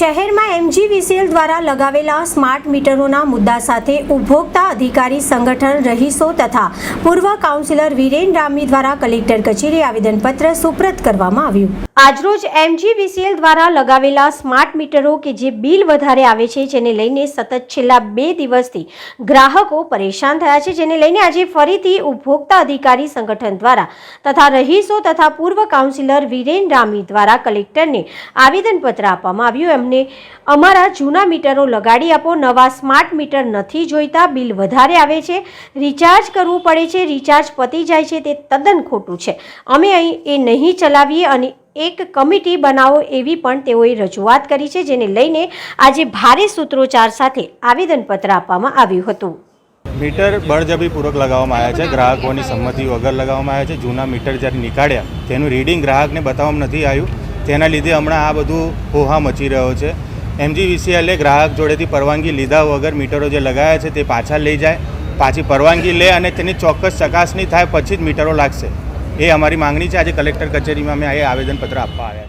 શહેરમાં એમજીવીસીએલ દ્વારા લગાવેલા સ્માર્ટ મીટરોના મુદ્દા સાથે ઉપભોક્તા અધિકારી સંગઠન રહીશો તથા પૂર્વ કાઉન્સિલર વિરેન રામી દ્વારા કલેક્ટર કચેરી આવેદનપત્ર સુપ્રત કરવામાં આવ્યું. આજરોજ એમજીવીસીએલ દ્વારા લગાવેલા સ્માર્ટ મીટરો કે જે બિલ વધારે આવે છે, જેને લઈને સતત છેલ્લા બે દિવસથી ગ્રાહકો પરેશાન થયા છે, જેને લઈને આજે ફરીથી ઉપભોક્તા અધિકારી સંગઠન દ્વારા તથા રહીશો તથા પૂર્વ કાઉન્સિલર વિરેન રામી દ્વારા કલેક્ટરને આવેદનપત્ર આપવામાં આવ્યું. એમને અમારા જૂના મીટરો લગાડી આપો, નવા સ્માર્ટ મીટર નથી જોઈતા, બિલ વધારે આવે છે, રિચાર્જ કરવું પડે છે, રિચાર્જ પતી જાય છે, તે તદ્દન ખોટું છે. અમે અહીં એ નહીં ચલાવીએ અને એક કમિટી બનાવો એવી પણ તેઓએ રજૂઆત કરી છે, જેને લઈને આજે ભારે સૂત્રોચ્ચાર સાથે આવેદનપત્ર આપવામાં આવ્યું હતું. મીટર બળજબરીપૂર્વક લગાવવામાં આવ્યા છે, ગ્રાહકોની સંમતિ વગર લગાવવામાં આવ્યા છે, જૂના મીટર જ્યારે નીકાળ્યા, તેનું રીડિંગ ગ્રાહકને બતાવવામાં નથી આવ્યું. તેના લીધે હમણાં આ બધું હોહા મચી રહ્યો છે. એમજીવીસીએલે ગ્રાહક જોડેથી પરવાનગી લીધા વગર મીટરો જે લગાવ્યા છે, તે પાછા લઈ જાય, પાછી પરવાનગી લે અને તેની ચોક્કસ ચકાસણી થાય, પછી જ મીટરો લાગશે. એ અમારી માંગણી છે. આજે કલેક્ટર કચેરીમાં અમે આ આવેદનપત્ર આપવા આવ્યા છે